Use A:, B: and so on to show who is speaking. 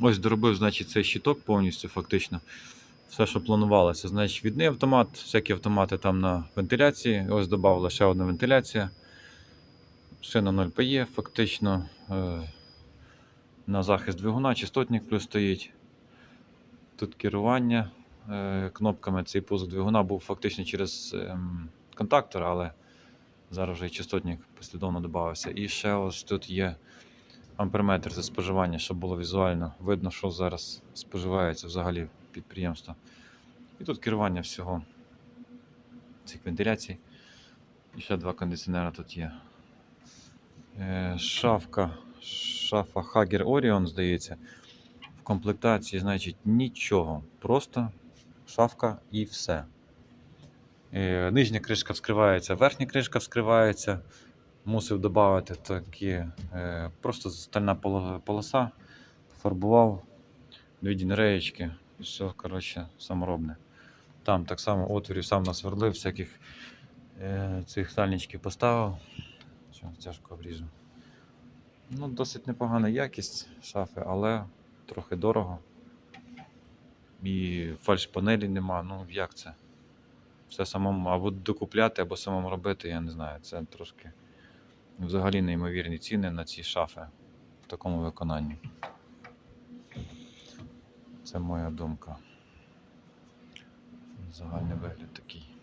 A: Ось доробив, значить, цей щиток повністю, фактично. Все, що планувалося. Значить, відний автомат, всякі автомати там на вентиляції. Ось додавала ще одна вентиляція. Шина 0 PE, фактично. Е, на захист двигуна, частотник плюс стоїть. Тут керування е, кнопками. Цей пуск двигуна був фактично через ем, контактор, але зараз вже і частотник послідовно додався. І ще ось тут є амперметр за споживання, щоб було візуально видно, що зараз споживається взагалі підприємство. І тут керування всього цих вентиляцій. І ще два кондиціонера тут є. Е, Шафка, шафа Hager Orion, здається. В комплектації, значить, нічого. Просто шафка і все. Е, Нижня кришка вскривається, верхня кришка вскривається. Мусив додати такі е, просто стальна полоса, фарбував дві дінереєчки, і все, коротше, саморобне. Там так само отворів сам насверлив, всяких е, цих сальничків поставив. Що, тяжко обріжу. Ну, досить непогана якість шафи, але трохи дорого. І фальш-панелі нема. Ну як це? Все самому або докупляти, або самому робити, я не знаю. Це трошки взагалі неймовірні ціни на ці шафи в такому виконанні. Це моя думка. Загальний вигляд такий.